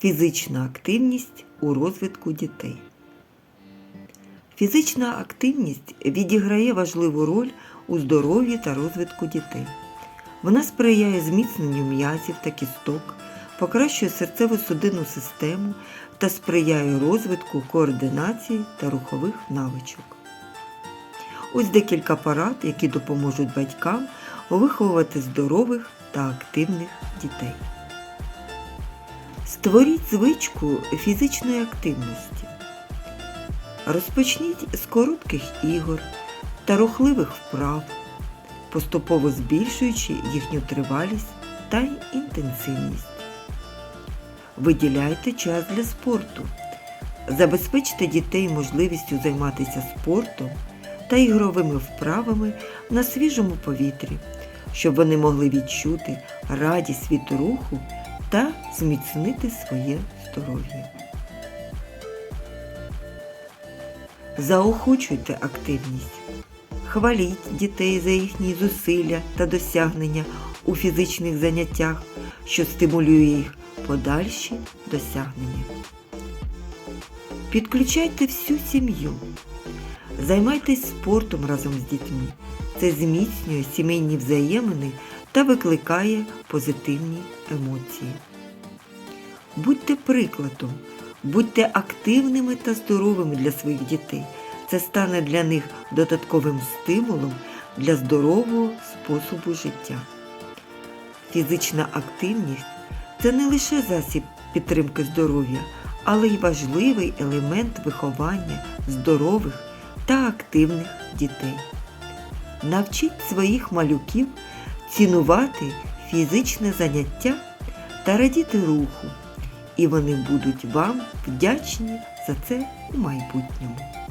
Фізична активність у розвитку дітей. Фізична активність відіграє важливу роль у здоров'ї та розвитку дітей. Вона сприяє зміцненню м'язів та кісток, покращує серцево-судинну систему та сприяє розвитку координації та рухових навичок. Ось декілька порад, які допоможуть батькам виховувати здорових та активних дітей. Створіть звичку фізичної активності. Розпочніть з коротких ігор та рухливих вправ, поступово збільшуючи їхню тривалість та інтенсивність. Виділяйте час для спорту. Забезпечте дітей можливістю займатися спортом та ігровими вправами на свіжому повітрі, щоб вони могли відчути радість від руху та зміцнити своє здоров'я. Заохочуйте активність. Хваліть дітей за їхні зусилля та досягнення у фізичних заняттях, що стимулює їх подальші досягнення. Підключайте всю сім'ю. Займайтесь спортом разом з дітьми. Це зміцнює сімейні взаємини та викликає позитивні емоції. Будьте прикладом, будьте активними та здоровими для своїх дітей. Це стане для них додатковим стимулом для здорового способу життя. Фізична активність це не лише засіб підтримки здоров'я, але й важливий елемент виховання здорових та активних дітей. Навчіть своїх малюків цінувати фізичне заняття та радіти руху, і вони будуть вам вдячні за це у майбутньому.